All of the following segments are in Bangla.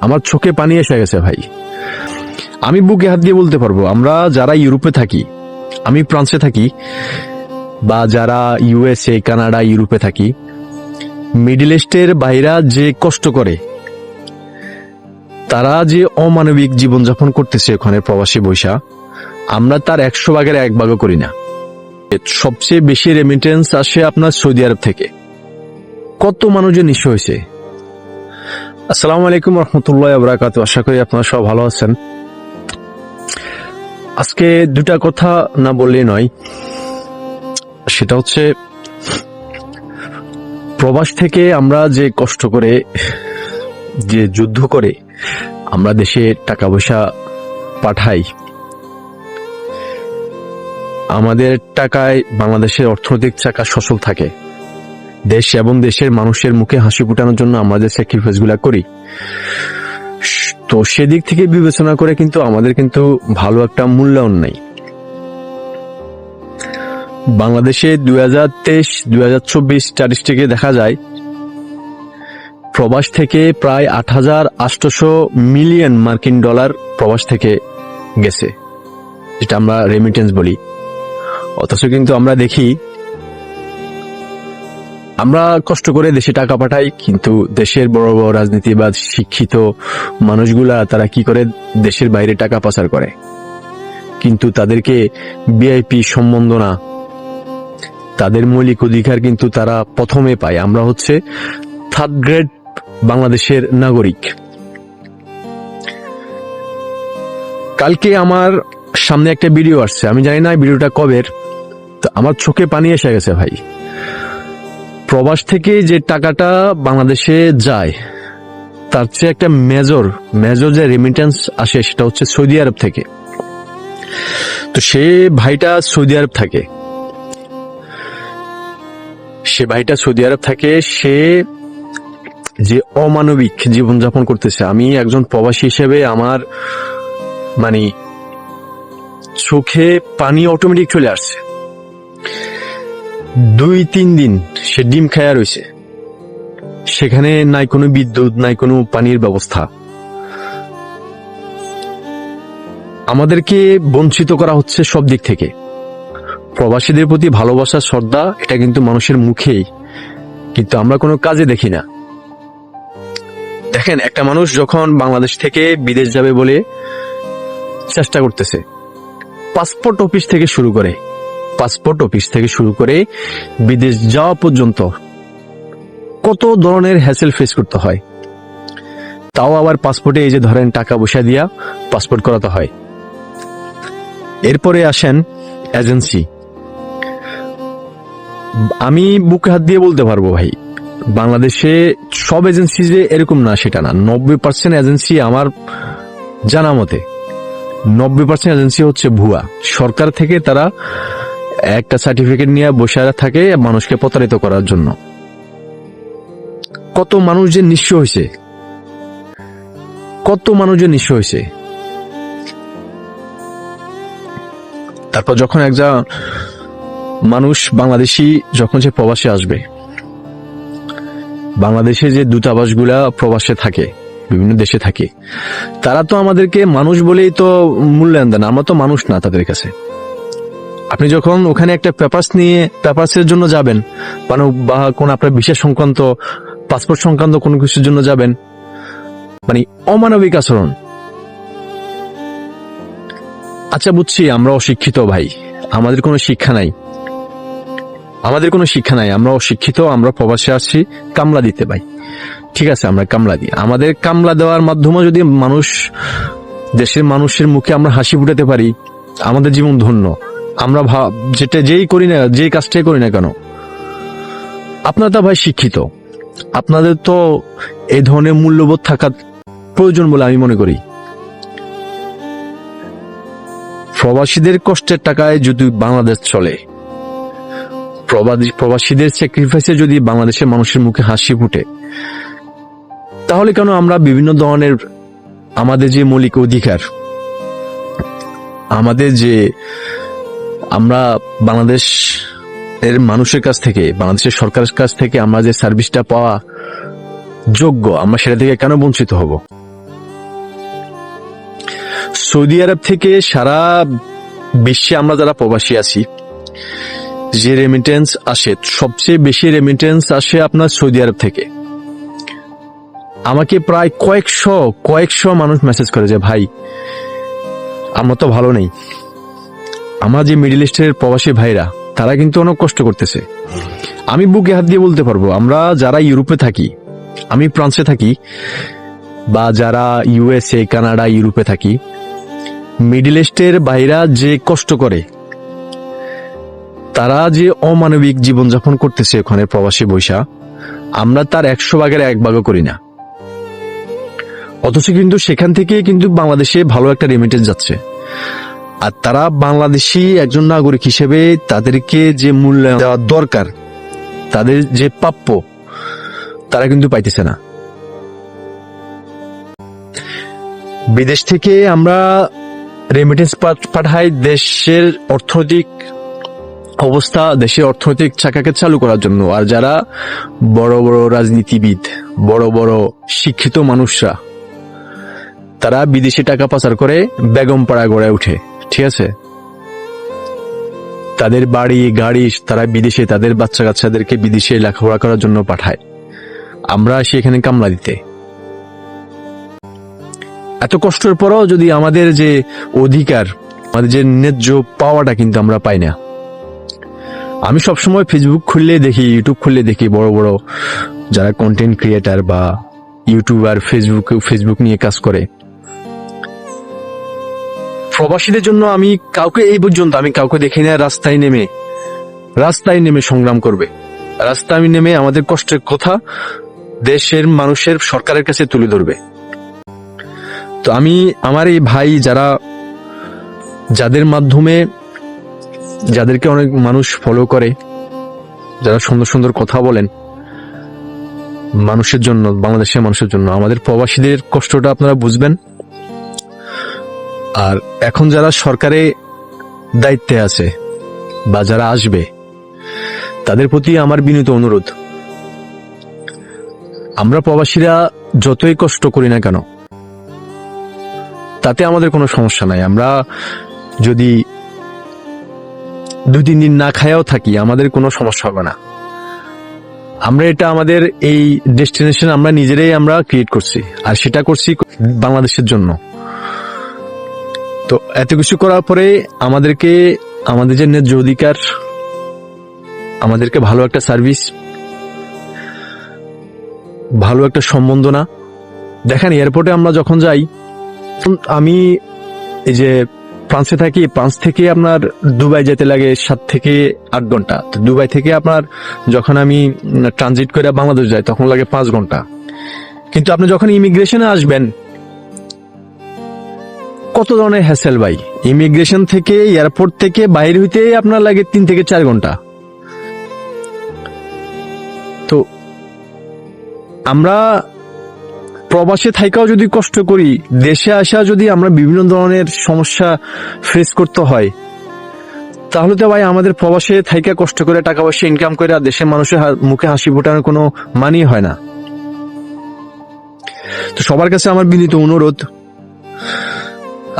আমার চোখে পানি এসে গেছে ভাই। আমি বুকে হাত দিয়ে বলতে পারব, আমরা যারা ইউরোপে থাকি, আমি ফ্রান্সে থাকি, বা যারা ইউএসএ, কানাডা, ইউরোপে থাকি, মিডল ইস্টের বাইরা যে কষ্ট করে, তারা যে অমানবিক জীবনযাপন করতেছে ওখানে প্রবাসী বৈশা, আমরা তার একশো ভাগের এক ভাগও করি না। সবচেয়ে বেশি রেমিটেন্স আসে আপনার সৌদি আরব থেকে। কত মানুষ নিঃস্ব হয়েছে। আসসালামু আলাইকুম রহমতুল্লাহ আবরাকাত আশা করি আপনারা সব ভালো আছেন। আজকে দুটা কথা না বললেই নয়। সেটা হচ্ছে, প্রবাস থেকে আমরা যে কষ্ট করে, যে যুদ্ধ করে আমরা দেশে টাকা পয়সা পাঠাই, আমাদের টাকায় বাংলাদেশের অর্থনৈতিক চাকা সচল থাকে। দেশ এবং দেশের মানুষের মুখে হাসি ফুটানোর জন্য আমরা যে স্যাক্রিফাইসগুলা করি, তো সেদিক থেকে বিবেচনা করে কিন্তু আমাদের কিন্তু ভালো একটা মূল্যায়ন নেই। বাংলাদেশে দুই হাজার তেইশ, দুই হাজার চব্বিশ স্ট্যাটিস্টিকে দেখা যায়, প্রবাস থেকে প্রায় আট হাজার আটশোশো মিলিয়ন মার্কিন ডলার প্রবাস থেকে গেছে, যেটা আমরা রেমিটেন্স বলি। অথচ কিন্তু আমরা দেখি আমরা কষ্ট করে দেশে টাকা পাঠাই, কিন্তু দেশের বড় বড় রাজনীতিবাদ, শিক্ষিত মানুষগুলা তারা কি করে? দেশের বাইরে টাকা পাচার করে। কিন্তু তাদেরকে বিআইপি সম্বন্ধনা, তাদের মৌলিক অধিকার কিন্তু তারা প্রথমে পায়। আমরা হচ্ছে থার্ড গ্রেড বাংলাদেশের নাগরিক। কালকে আমার সামনে একটা ভিডিও আসছে। আমি জানি না ভিডিওটা কবের। তো আমার চোখে পানি এসে গেছে ভাই। প্রবাস থেকে যে টাকাটা বাংলাদেশে যায়, তার চেয়ে একটা মেজর মেজর যে রেমিটেন্স আসে সেটা হচ্ছে সৌদি আরব থেকে। তো সে ভাইটা সৌদি আরব থাকে। সে ভাইটা সৌদি আরব থাকে, সে যে অমানবিক জীবনযাপন করতেছে। আমি একজন প্রবাসী হিসেবে আমার মানে চোখে পানি অটোমেটিক চলে আসছে। দুই, তিন দিন সে ডিম খায়া রয়েছে সেখানে নাই কোনো বিদ্যুৎ, নাই কোনো পানির ব্যবস্থা। আমাদেরকে বঞ্চিত করা হচ্ছে সব দিক থেকে। প্রবাসীদের প্রতি ভালোবাসা শ্রদ্ধা, এটা কিন্তু মানুষের মুখেই। কিন্তু আমরা কোনো কাজে দেখি না। দেখেন, একটা মানুষ যখন বাংলাদেশ থেকে বিদেশ যাবে বলে চেষ্টা করতেছে, পাসপোর্ট অফিস থেকে শুরু করে। পাসপোর্ট অফিস থেকে শুরু করে বিদেশ যাওয়া পর্যন্ত কত ধরনের হ্যাসেল ফেস করতে হয়। তাও আবার পাসপোর্টে এই যে ধরেন টাকা পয়সা দিয়া পাসপোর্ট করাতে হয়। এরপরে আসেন এজেন্সি আমি বুকে হাত দিয়ে বলতে পারব ভাই, বাংলাদেশে সব এজেন্সি যে এরকম না, সেটা না। নব্বই পার্সেন্ট এজেন্সি আমার জানা মতে। নব্বই পার্সেন্ট এজেন্সি হচ্ছে ভুয়া। সরকার থেকে তারা একটা সার্টিফিকেট নিয়ে বসে থাকে মানুষকে প্রতারিত করার জন্য। কত মানুষ যে নিঃস্ব হয়েছে। কত মানুষ যে নিঃস্ব হয়েছে। তারপর যখন একজন মানুষ বাংলাদেশি, যখন সে প্রবাসে আসবে, বাংলাদেশে যে দূতাবাসগুলা প্রবাসে থাকে, বিভিন্ন দেশে থাকে, তারা তো আমাদেরকে মানুষ বলেই তো মূল্যায়ন দেন আমরা তো মানুষ না তাদের কাছে। আপনি যখন ওখানে একটা পেপারস নিয়ে পেপারসের জন্য যাবেন মানে বা কোন আপনার বিশেষ সংক্রান্ত, পাসপোর্ট সংক্রান্ত কোনো কিছুর জন্য যাবেন মানে অমানবিক আচরণ। আচ্ছা বুঝছি, আমরা অশিক্ষিত ভাই, আমাদের কোনো শিক্ষা নাই। আমাদের কোনো শিক্ষা নাই, আমরা অশিক্ষিত, আমরা প্রবাসে আসছি, কামলা দিতে ভাই। ঠিক আছে, আমরা কামলা দিই। আমাদের কামলা দেওয়ার মাধ্যমে যদি মানুষ, দেশের মানুষের মুখে আমরা হাসি ফুটাতে পারি, আমাদের জীবন ধন্য। আমরা ভাব যেটা যেই করি না, যেই কাজটাই করি না কেন? আপনারা তো ভাই শিক্ষিত। আপনাদের তো এই ধরনের মূল্যবোধ থাকা প্রয়োজন বলে আমি মনে করি। প্রবাসীদের কষ্টের টাকায় যদি বাংলাদেশ চলে প্রবাসীদের স্যাক্রিফাইসে যদি বাংলাদেশের মানুষের মুখে হাসি ফুটে, তাহলে কেন আমরা বিভিন্ন ধরনের আমাদের যে মৌলিক অধিকার, আমাদের যে আমরা বাংলাদেশ এর মানুষের কাছ থেকে, বাংলাদেশের সরকারের কাছ থেকে আমরা যে সার্ভিসটা পাওয়া যোগ্য, আমরা সেটা থেকে কেন বঞ্চিত হব? সৌদি আরব থেকে সারা বিশ্বে আমরা যারা প্রবাসী আছি, যে রেমিটেন্স আসে, সবচেয়ে বেশি রেমিটেন্স আসে আপনার সৌদি আরব থেকে। আমাকে প্রায় কয়েকশো কয়েকশো মানুষ মেসেজ করে যে, ভাই, আমরা তো ভালো নেই। আমার যে মিডিল ইস্টের প্রবাসী ভাইরা, তারা কিন্তু অনেক কষ্ট করতেছে। আমি বুকে হাত দিয়ে বলতে পারব, আমরা যারা ইউরোপে থাকি, আমি ফ্রান্সে থাকি, বা যারা ইউএসএ, কানাডা, ইউরোপে থাকি, মিডিল ইস্টের ভাইরা যে কষ্ট করে, তারা যে অমানবিক জীবনযাপন করতেছে ওখানে প্রবাসী বৈশা, আমরা তার একশো ভাগের এক ভাগও করি না। অথচ কিন্তু সেখান থেকে কিন্তু বাংলাদেশে ভালো একটা রেমিটেন্স যাচ্ছে। আর তারা বাংলাদেশি একজন নাগরিক হিসেবে তাদেরকে যে মূল্যায়ন দেওয়া দরকার, তাদের যে প্রাপ্য, তারা কিন্তু পাইতেছে না। বিদেশ থেকে আমরা রেমিটেন্স পাঠাই দেশের অর্থনৈতিক অবস্থা, দেশের অর্থনৈতিক চাকাকে চালু করার জন্য। আর যারা বড় বড় রাজনীতিবিদ, বড় বড় শিক্ষিত মানুষরা, তারা বিদেশি টাকা পাচার করে বেগম পাড়া গড়ে উঠে ঠিক আছে? তাদের বাড়ি, গাড়ি তারা বিদেশে, তাদের বাচ্চা কাচ্চাদেরকে বিদেশে লেখাপড়া করার জন্য পাঠায়। আমরা আসি এখানে কামলা দিতে। এত কষ্টের পরও যদি আমাদের যে অধিকার, আমাদের যে ন্যায্য পাওয়াটা কিন্তু আমরা পাই না। আমি সবসময় ফেসবুক খুললে দেখি ইউটিউব খুললে দেখি বড় বড় যারা কন্টেন্ট ক্রিয়েটার বা ইউটিউবার ফেসবুক ফেসবুক নিয়ে কাজ করে। প্রবাসীদের জন্য আমি কাউকে এই পর্যন্ত, আমি কাউকে দেখি না, রাস্তায় নেমে। রাস্তায় নেমে সংগ্রাম করবে। রাস্তায় নেমে আমাদের কষ্টের কথা দেশের মানুষের সরকারের কাছে তুলে ধরবে। তো আমি, আমার এই ভাই যারা, যাদের মাধ্যমে, যাদেরকে অনেক মানুষ ফলো করে, যারা সুন্দর সুন্দর কথা বলেন, মানুষের জন্য, বাংলাদেশের মানুষের জন্য, আমাদের প্রবাসীদের কষ্টটা আপনারা বুঝবেন। আর এখন যারা সরকারে দায়িত্বে আছে বা যারা আসবে, তাদের প্রতি আমার বিনীত অনুরোধ। আমরা প্রবাসীরা যতই কষ্ট করি না কেন, তাতে আমাদের কোনো সমস্যা নাই। আমরা যদি দুই তিন দিন না খায়াও থাকি, আমাদের কোনো সমস্যা হবে না। আমরা এটা আমাদের এই ডেস্টিনেশন আমরা নিজেরাই আমরা ক্রিয়েট করছি। আর সেটা করছি বাংলাদেশের জন্য। তো এত কিছু করার পরে আমাদেরকে, আমাদের যে ন্যায্য অধিকার, আমাদেরকে ভালো একটা সার্ভিস ভালো একটা সম্বন্ধনা। দেখেন এয়ারপোর্টে আমরা যখন যাই আমি এই যে ফ্রান্সে থাকি ফ্রান্স থেকে আপনার দুবাই যেতে লাগে সাত থেকে আট ঘণ্টা। তো দুবাই থেকে আপনার যখন আমি ট্রানজিট করে বাংলাদেশ যাই, তখন লাগে পাঁচ ঘণ্টা। কিন্তু আপনি যখন ইমিগ্রেশনে আসবেন কত ধরনের হ্যাসেল ভাই? ইমিগ্রেশন থেকে এয়ারপোর্ট থেকে, বাইরে হইতে আপনার লাগে তিন থেকে চার ঘণ্টা। তো আমরা প্রবাসে থাইকাও যদি কষ্ট করি, দেশে আসা যদি আমরা বিভিন্ন ধরনের সমস্যা ফেস করতে হয়, তাহলে তো ভাই আমাদের প্রবাসে থাইকা কষ্ট করে টাকা পয়সা ইনকাম করে আর দেশের মানুষের মুখে হাসি ফোটানোর কোনো মানি হয় না। তো সবার কাছে আমার বিনীত অনুরোধ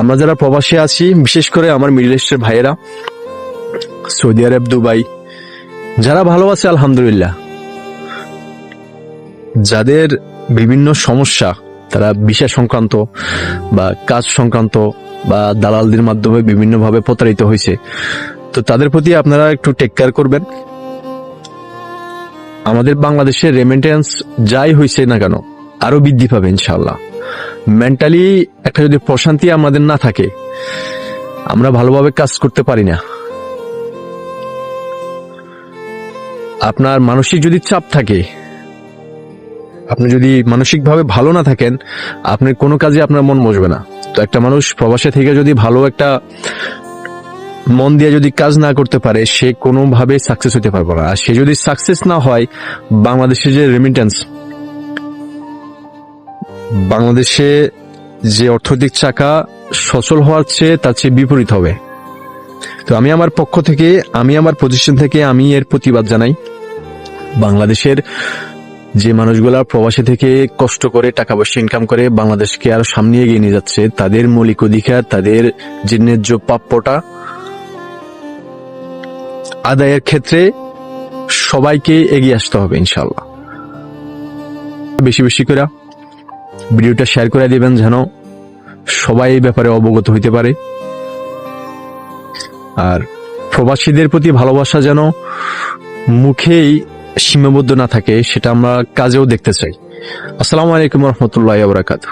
আমরা যারা প্রবাসে আছি, বিশেষ করে আমার মিডল ইস্টের ভাইয়েরা, সৌদি আরব, দুবাই, যারা ভালো আছে আলহামদুলিল্লাহ। যাদের বিভিন্ন সমস্যা, তারা বিষয় সংক্রান্ত বা কাজ সংক্রান্ত বা দালালদের মাধ্যমে বিভিন্নভাবে প্রতারিত হয়েছে, তো তাদের প্রতি আপনারা একটু টেক কেয়ার করবেন। আমাদের বাংলাদেশের রেমিটেন্স যাই হয়েছে না কেন আরও বৃদ্ধি পাবে ইনশাল্লাহ মেন্টালি একটা যদি প্রশান্তি আমাদের না থাকে, আমরা ভালোভাবে কাজ করতে পারি না। আপনার মানসিক যদি চাপ থাকে, আপনি যদি মানসিকভাবে ভালো না থাকেন, আপনার কোনো কাজে আপনার মন বসবে না। তো একটা মানুষ প্রবাসে থেকে যদি ভালো একটা মন দিয়ে যদি কাজ না করতে পারে, সে কোনোভাবে সাকসেস হতে পারবে না। আর সে যদি সাকসেস না হয়, বাংলাদেশের যে রেমিটেন্স বাংলাদেশে যে অর্থনৈতিক চাকা সচল হওয়ার চেয়ে তার চেয়ে বিপরীত হবে। তো আমি আমার পক্ষ থেকে, আমি আমার পজিশন থেকে আমি এর প্রতিবাদ জানাই। বাংলাদেশের যে মানুষগুলা প্রবাসী থেকে কষ্ট করে টাকা পয়সা ইনকাম করে বাংলাদেশকে আরও সামনে এগিয়ে নিয়ে যাচ্ছে, তাদের মৌলিক অধিকার, তাদের যে ন্যায্য প্রাপ্যটা আদায়ের ক্ষেত্রে সবাইকে এগিয়ে আসতে হবে ইনশাল্লাহ বেশি বেশি করে ভিডিওটা শেয়ার করে দিবেন যেন সবাই এই ব্যাপারে অবগত হইতে পারে। আর প্রবাসীদের প্রতি ভালোবাসা যেন মুখেই সীমাবদ্ধ না থাকে, সেটা আমরা কাজেও দেখতে চাই। আসসালামু আলাইকুম রহমতুল্লাহ বরাকাত